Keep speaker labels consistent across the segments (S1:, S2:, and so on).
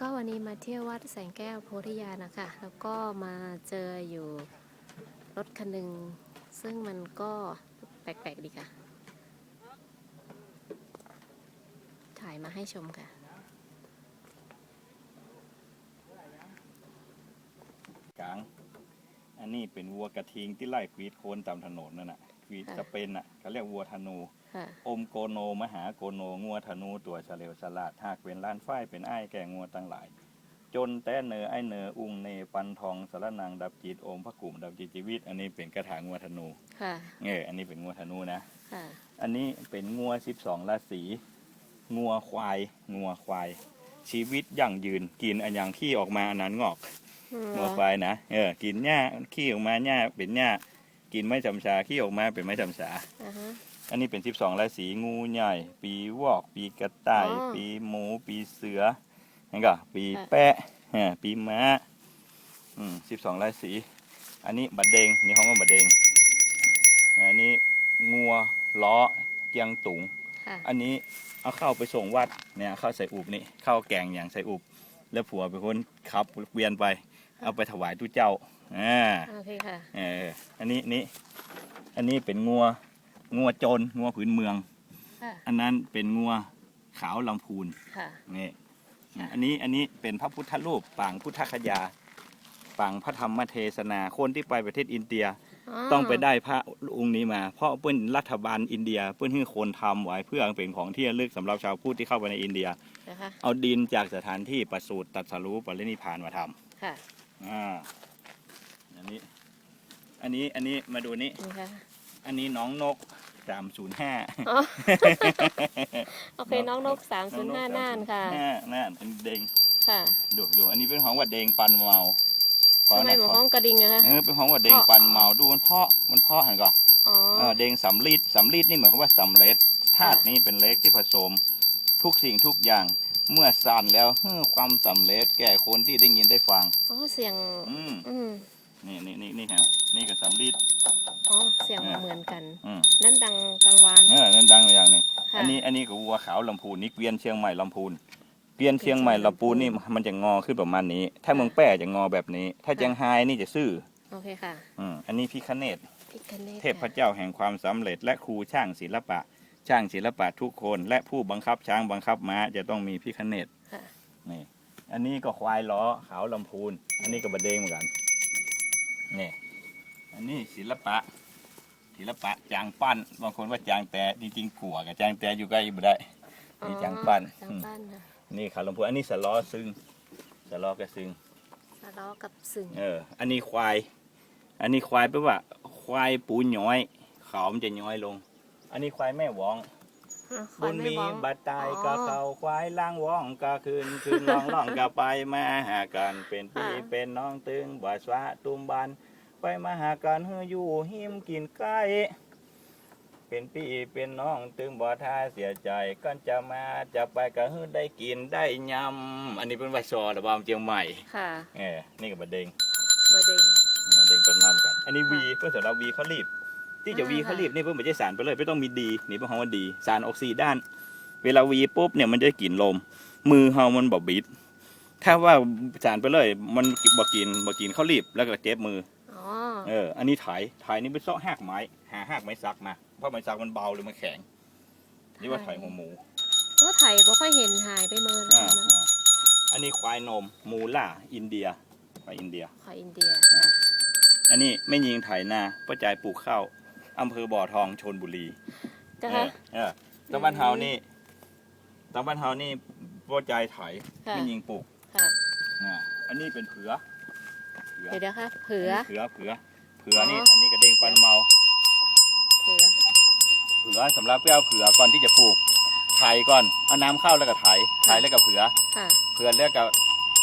S1: ก็วันนี้มาเที่ยววัดแสงแก้วโพธิญาณนะคะ แล้วก็มาเจออยู่รถคันหนึ่งซึ่งมันก็แปลกๆดีค่ะ ถ่ายมาให้ชมค่ะ
S2: กลาง อันนี้เป็นวัวกระทิงที่ไล่ควีดโคนตามถนนนั่นน่ะควีด
S1: ค่ะ
S2: สเปนน่ะเขาเรียกวัวธนู อมโกโน มหาโกโน งัวธนูตัวเฉลียวฉลาดหากเป็นล้านฝ้ายเป็นไอ้ายแก่งัวตั้งหลาย จนแต่เนอไอเนออุงเนปันทองสารนังดับจิตโอมพระกลุ่มดับจิตชีวิต อันนี้เป็นกระถางงัวธนู
S1: ค่ะ
S2: เอออันนี้เป็นงัวธนูนะ
S1: ค่ะ
S2: อันนี้เป็นงัวสิบสองราศีงัวควาย งัวควาย ชีวิตยั่งยืนกินอันอย่างขี้ออกมาอันนั้นงอก
S1: อืม
S2: งัวควายนะเออกินหญ้าขี้ออกมาหญ้าเป็นหญ้ากินไม้จำชาขี้ออกมาเป็นไม้จำชา
S1: อ่าฮะ
S2: อันนี้เป็นสิบสองราศีงูใหญ่ ปีวอก ปีกระต่าย
S1: อ๋อ
S2: ปีหมู ปีเสือนั่นก็ปี
S1: ค่ะ
S2: แปะเออปีม้าอืมสิบสองราศี อันนี้บัดเดงนี่ห้องว่าบัดเดงอันนี้งัวล้อเกียงตุง
S1: ค่ะ
S2: อันนี้เอาเข้าไปส่งวัดเนี่ยเข้าใส่อุบนี่เข้าแกงอย่างใส่อุบแล้วผัวเป็นคนขับเวียนไป เอาไปถวายตู้เจ้าอ่า
S1: โอเคค่ะ
S2: เอออันนี้นี่อันนี้เป็นงัว งัวโจรงัวผืนเมือง
S1: ค่ะ
S2: อันนั้นเป็นงัวขาวลำพูน
S1: ค่ะ
S2: นี่อันนี้อันนี้เป็นพระพุทธรูปปางพุทธคยาปางพระธรรมเทศนาคนที่ไปประเทศอินเดีย ต้องไปได้พระองค์นี้มา เพราะเพื่อนรัฐบาลอินเดียเพื่อนให้คนทำไว้เพื่อเป็นของที่ระลึกสำหรับชาวพุทธที่เข้าไปในอินเดีย
S1: นะคะ
S2: เอาดินจากสถานที่ประสูติตรัสรู้ปรินิพพานมาท
S1: ค่ะำ
S2: อ่า อันนี้ อันนี้ อันนี้ มาดูนี่
S1: นี่ค่ะ
S2: อันนี้น้องนกสามศูนย์ห้า
S1: อ๋อ โอเคน้องนกสามศูนย์ห้าน่านค่ะ
S2: น่านอันเดง
S1: ค่ะ
S2: ดูดูอันนี้เป็นของวัดเดงปันเมาขอ
S1: ทำไม
S2: นะ
S1: หมอ
S2: ขอ
S1: ห้องกระดิ่งอะคะ
S2: เออเป็นของวัดเดง
S1: เพราะ
S2: ปันเมาดูมันเพาะมันเพาะหันก่อน
S1: อ๋อ
S2: เออเดงสำลีดสำลีดนี่หมายความว่าสำเร็จธาตุนี้เป็นเล็กที่ผสม ทุกสิ่งทุกอย่างเมื่อสั่นแล้วเฮ้อความสำเร็จแก่คนที่ได้ยินได้ฟัง
S1: อ๋อ เสียง
S2: อืม
S1: อืม
S2: นี่นี่นี่นี่ครับนี่ก็สำลีด
S1: อ๋อเสียง
S2: เออ
S1: เหมือนกัน
S2: อืม
S1: นั่นดังกลางวาน
S2: เออนั่นดังอย่างหนึ่ง
S1: ค่ะ
S2: อันนี้อันนี้ก็วัวขาวลำพูนนี่เกวียนเชียงใหม่ลำพูนเกวียนเชียงใหม่ลำพูนนี่มันจะงอขึ้นประมาณนี้ ถ้าเมืองแป้จะงอแบบนี้ ถ้าเจียงไฮ้นี่จะซื่อ
S1: โอเคค่ะ
S2: อืมอันนี้พิคเนต
S1: พิคเนต
S2: เทพเจ้าแห่งความสำเร็จและครูช่างศิลปะ ช่างศิลปะทุกคน และผู้บังคับช้างบังคับม้าจะต้องมีพิคเนต
S1: ค่ะ
S2: นี่ อันนี้ก็ควายล้อขาวลำพูน อันนี้ก็บะเดงเหมือนกัน นี่อันนี้ศิลปะ ศิลปะจางปั้น บางคนว่าจางแต่จริงๆขัวกับจางแต่อยู่ใกล้บ่ได้นี่จางปั้น
S1: จาง
S2: อืม
S1: ปั้นนะ
S2: นี่ขาวลำพูนอันนี้สล้อซึ่งสล้อกระซึ่ง
S1: สะเลาะกับสึง
S2: เออ อันนี้ควาย อันนี้ควายแปลว่า ควายปูน้อย เขามันจะน้อยลง อันนี้ควายแม่หวอง
S1: อะค
S2: บุ
S1: อย
S2: ญ
S1: ไม่
S2: มี
S1: มอง
S2: บัดตาย
S1: อ๋อ
S2: ก็เขาควายล่างว่องก็คืนคืนล่องล่องก็ไปมาหากันเป็นพี่
S1: อ่า
S2: เป็นน้องตึงบ่สวะตุมบัน ไปมาหากันเฮออยู่หิมกินไก่เป็นพี่เป็นน้องตึงบ่ท่าเสียใจก่อนจะมาจะไปก็เฮอได้กินได้ยำอันนี้เป็นไวซอระบามเจียงใหม่
S1: ค่ะ
S2: เออนี่ก็บะเดง
S1: วเดง
S2: เอาเดงเป็นมั่มกัน อันนี้วีเพื่อนสำหรับวีเขารีบ ที่จะ
S1: อ่า
S2: วีเขารีบนี่เพื่อนไม่ใช่สารไปเลยไม่ต้องมีดีนี่เป็นคำว่าดีสารออกซิด้าน เวลาวีปุ๊บเนี่ยมันจะกลิ่นลม มือเฮามันบ่บิด ถ้าว่าสารไปเลย มันบ่กินบ่กินเขารีบแล้วก็เจ็บมือ
S1: อ๋อ
S2: เอออันนี้ถ่ายถ่ายนี่เป็นซอกหักไม้หาหักไม้ซักมาเพราะไม้ซักมันเบาหรือมันแข็งนี่ว่าถ่ายหัวหมู
S1: เออไถบ่ค่อยเห็นหายไปเมิน
S2: อ่า
S1: นะ
S2: อ่าอันนี้ควายนมมูล่าอินเดียควายอินเดีย
S1: ขออินเดีย
S2: อ่าอันนี้ไม่ยิงไถนาป้าจายปลูกข้าว อำเภอบ่อทองชนบุรี
S1: ก็
S2: เอ
S1: คะ
S2: อเออตำบ้านเฮานี่ตำบ้านเฮานี่ป้าจายไถ
S1: ค่ะ
S2: ไม่ยิงปลูก
S1: ค่ะ
S2: อ่าอันนี้เป็นเผือเผือ
S1: เดี๋ยวนะคะเผือ
S2: เผือเผือเผือนี่
S1: อ๋ออั
S2: อันนี้กระเด้งปันเมา
S1: เผือ
S2: เผือสำหรับไปเอาเผือก่อนที่จะปลูกไถก่อนเอาน้ำเข้าแล้วก็ไถไถแล้วก็เผือ
S1: ค่ะ
S2: เผือแล้วก็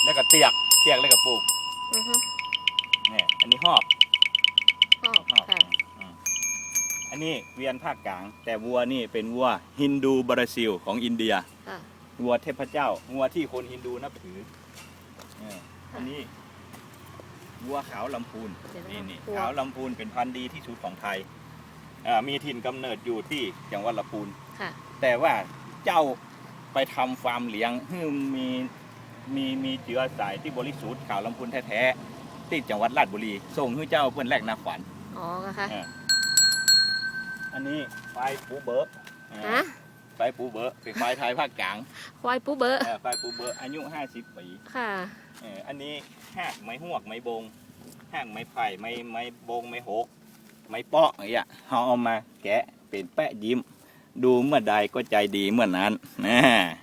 S2: แล้วก็เตียกเตียกแล้วก็ปลูก
S1: อือฮึ
S2: เนี่ยอันนี้หอบ อันนี้เวียนภาคกลาง แต่วัวนี่เป็นวัวฮินดูบราซิลของอินเดีย
S1: ค่ะ
S2: วัวเทพเจ้า วัวที่คนฮินดูนับถือเออ
S1: ค่ะ
S2: อันนี้ วัวขาวลำพูน
S1: เดี๋ยวนะ
S2: นี่นี่
S1: วัว
S2: ขาวลำพูนเป็นพันธุ์ดีที่สุดของไทยอ่ามีถิ่นกำเนิดอยู่ที่จังหวัดลำพูน
S1: ค่ะ
S2: แต่ว่าเจ้าไปทำฟาร์มเลี้ยงให้มีมีมีเจือสายที่บริสุทธิ์ข่าวลำพูนแท้ๆที่จังหวัดราชบุรี ส่งให้เจ้าเพื่อนแรกนาขวัญ
S1: อ๋อค่ะ
S2: เออ อันนี้ไฟปูเบอร์เออ
S1: ฮะ
S2: ไฟปูเบอร์เป็นไฟไทยภาคกลาง
S1: ควายปูเบอร์
S2: เออไฟปูเบอร์อายุ50ปี
S1: ค่ะ
S2: เอออันนี้หากไม้หวกไม้บงหากไม้ไผ่ไม้ไม้บงไม้หกไม้เปาะอย่างเงี้ยเขาเอามาแกะเป็นแปะยิ้ม ดูเมื่อใดก็ใจดีเมื่อนั้นนะ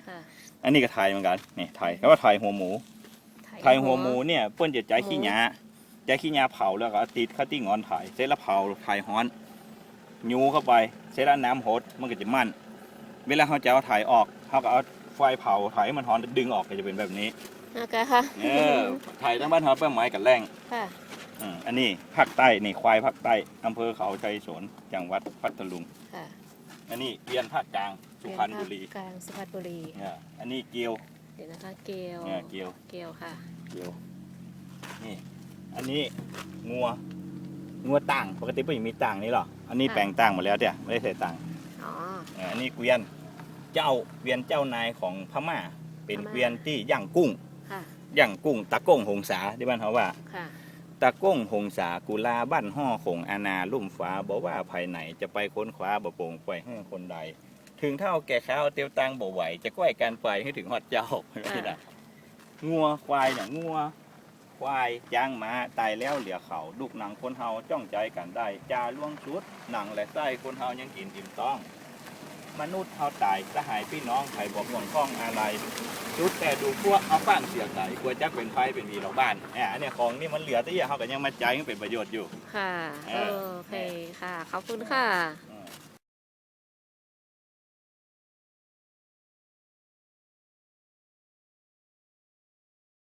S1: ค่ะ
S2: อันนี้ก็ไทยเหมือนกันนี่ไทยเขาว่าไทยหัวหมูไทยหัวหมูเนี่ยเปิ้นจะใจขี้หยาใจขี้หยาเผาแล้วก็เอาติดเข้าที่งอนไทยเสร็จแล้วเผาไทยฮ้อน ยูเข้าไปเสร็จแล้วน้ำหดมันก็จะมั่นเวลาเขาจะเอาไทยออกเขาก็เอาไฟเผาไทยให้มันฮ้อนดึงออกก็จะเป็นแบบนี้
S1: นะคะค่ะ
S2: เออไทยทั้งบ้านเขาเปิ้นไม้กับแรง
S1: ค่ะ
S2: อืมอันนี้ภาคใต้นี่ควายภาคใต้อำเภอเขาชัยสนจังหวัดพัทลุง
S1: ค่ะ
S2: อันนี้เวียนภาคกลางสุพรรณบุรี
S1: กลางสุพรรณบุรี
S2: เนี่ยอันนี้เกียว
S1: เดี๋ยวนะคะเกล
S2: เนี่ยเกียว
S1: เกลค่ะ
S2: เกียวนี่อันนี้งัว งัวต่างปกติไม่มีต่างนี่หรออันนี้
S1: ค่ะ
S2: แปลงต่างหมดแล้วเดี๋ยไม่ได้ใส่ต่าง
S1: อ๋อ
S2: เอ่ออันนี้เกวียนเจ้าเกวียนเจ้านายของพม่า เป็น
S1: พม่า
S2: เกวียนที่ย่างกุ้ง
S1: ค่ะ
S2: ย่างกุ้งตะก้งหงสาที่บ้านเขาว่า
S1: ค่ะ
S2: ตะก้งหงสากุลาบ้านห่อคงอาณาลุ่มฟ้าบอกว่าภายในจะไปค้นคว้าบ่โปร่งปล่อยให้คนใด ถึงเท่าแก่ข้าวเตียวตังบ่ไหว จะก้อยการไปให้ถึงฮอดเจ้าไม่ได้งัวควายเนี่ยงัว ควายจ้างม้าตายแล้วเหลือเขาลูกหนังคนเฮาจ้องใจกันได้จาล่วงชุด หนังและไส้คนเฮายังกินอิ่มต้อง มนุษย์เฮาตายสหายพี่น้องไผบอกห่วงข้องอะไรชุดแต่ดูพวกเอาฟังเสียใจกลัวจะเป็นไฟเป็นวีเราบ้านแหมอันเนี้ยของนี่มันเหลือแต่อย่าเฮาก็ยังมาใจยังเป็นประโยชน์อยู่
S1: ค่ะ
S2: เอ
S1: เอ
S2: อ
S1: อโอเคค่ะ ขอบคุณค่ะ